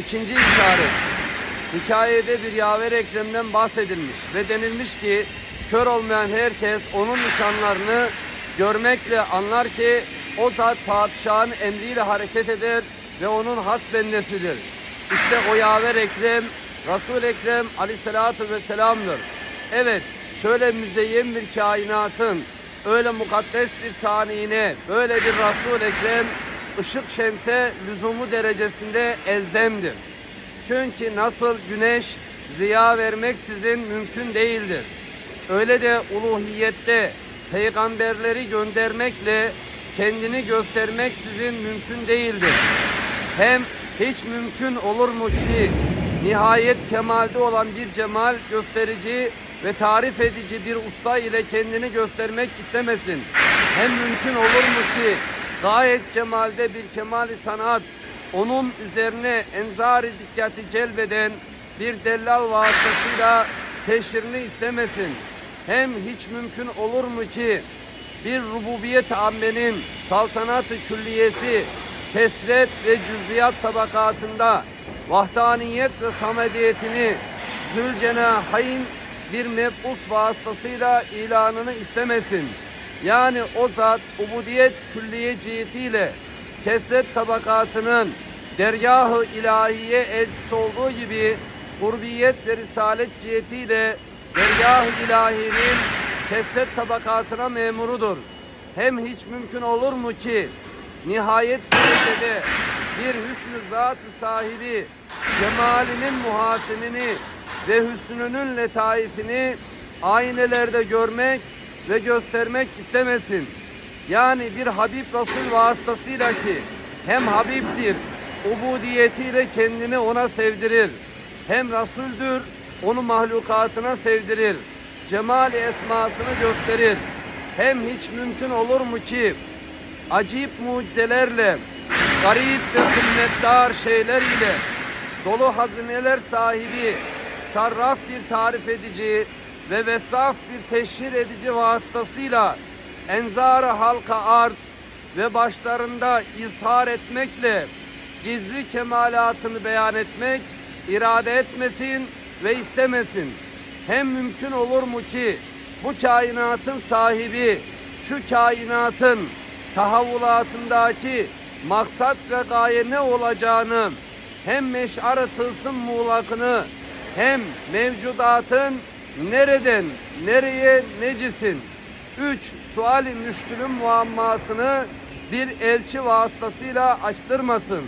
İkinci işaret. Hikayede bir yaver Ekrem'den bahsedilmiş ve denilmiş ki kör olmayan herkes onun nişanlarını görmekle anlar ki o zat padişahın emriyle hareket eder ve onun has bendesidir. İşte o yaver Ekrem, Resul Ekrem aleyhissalatu vesselam'dır. Evet, şöyle müzeyyen bir kainatın öyle mukaddes bir saniyine böyle bir Resul Ekrem ışık şemse lüzumu derecesinde elzemdir. Çünkü nasıl güneş ziya vermeksizin mümkün değildir. Öyle de uluhiyette peygamberleri göndermekle kendini göstermeksizin mümkün değildir. Hem hiç mümkün olur mu ki nihayet kemalde olan bir cemal gösterici ve tarif edici bir usta ile kendini göstermek istemesin. Hem mümkün olur mu ki gayet cemalde bir kemali sanat onun üzerine enzar-ı dikkati celbeden bir dellal vasıtasıyla teşhirini istemesin. Hem hiç mümkün olur mu ki bir rububiyet ammenin saltanat-ı külliyesi kesret ve cüziyat tabakatında vahdaniyet ve samediyetini Zülcenahayn bir mebus vasıtasıyla ilanını istemesin. Yani o zat ubudiyet külliye cihetiyle kesret tabakatının dergahı ilahiye elçisi olduğu gibi kurbiyet ve risalet cihetiyle dergah-ı ilahinin kesret tabakatına memurudur. Hem hiç mümkün olur mu ki nihayet derecede bir hüsnü zat sahibi cemalinin muhasinini ve hüsnünün letaifini aynelerde görmek ve göstermek istemesin. Yani bir Habib Resul vasıtasıyla ki hem Habibdir, ubudiyetiyle kendini ona sevdirir. Hem Resuldür, onu mahlukatına sevdirir. Cemal esmasını gösterir. Hem hiç mümkün olur mu ki acip mucizelerle, garip ve kıymetdar şeyler ile dolu hazineler sahibi, sarraf bir tarif edici ve vesaf bir teşhir edici vasıtasıyla enzar halka arz ve başlarında izhar etmekle gizli kemalatını beyan etmek irade etmesin ve istemesin. Hem mümkün olur mu ki bu kainatın sahibi şu kainatın tahavvulatındaki maksat ve gaye ne olacağını hem meş'ar-ı tılsım muğlakını hem mevcudatın nereden nereye necisin üç suali müşkülün muammasını bir elçi vasıtasıyla açtırmasın.